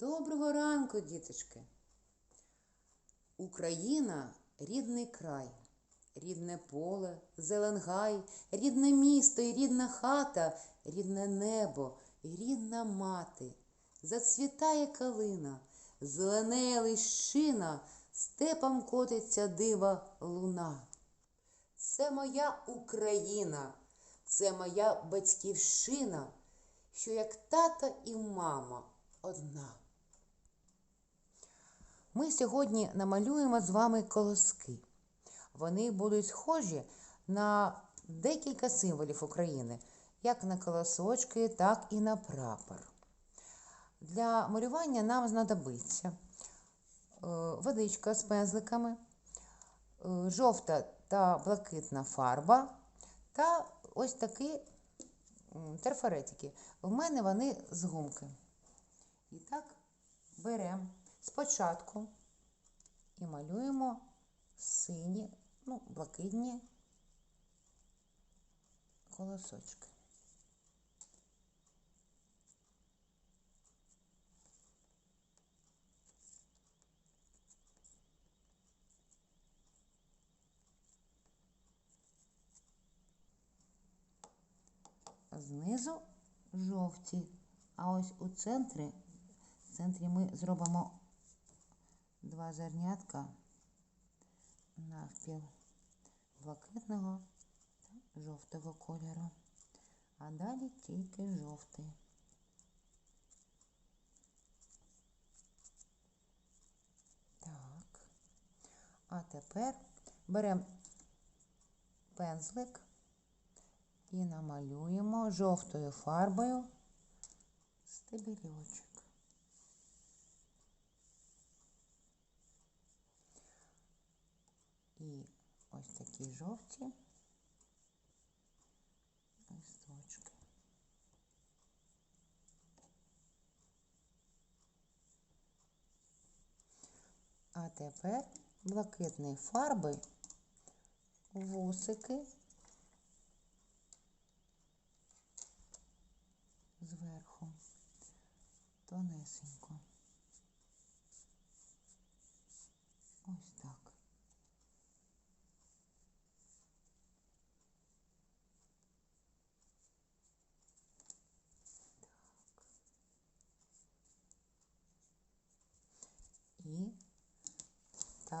Доброго ранку, діточки. Україна рідний край, рідне поле, зеленгай, рідне місто і рідна хата, рідне небо рідна мати. Зацвітає калина, зеленеє лищина, степом котиться дива луна. Це моя Україна, це моя батьківщина, що як тата і мама одна. Ми сьогодні намалюємо з вами колоски. Вони будуть схожі на декілька символів України, як на колосочки, так і на прапор. Для малювання нам знадобиться е, водичка з пензликами, е, жовта та блакитна фарба та ось такі м, трафаретики. В мене вони з гумки. І так беремо спочатку і малюємо сині, ну, блакитні колосочки. Знизу жовті, а ось у центрі, в центрі ми зробимо два зернятка навпіл блакитного та жовтого кольору. А далі тільки жовтий. Так. А тепер беремо пензлик і намалюємо жовтою фарбою стебельочок. І ось такі жовті листочки. А тепер блакитної фарби вусики зверху тонесенько. Ось так. І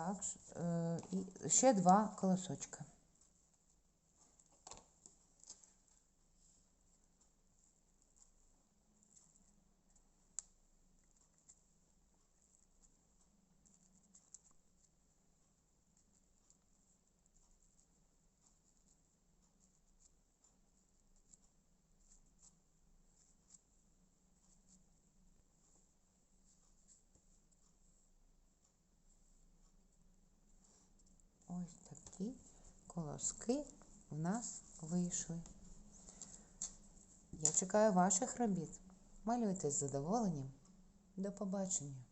так, е, і ще два колосочка. Ось такі колоски в нас вийшли. Я чекаю ваших робіт. Малюйте з задоволенням. До побачення!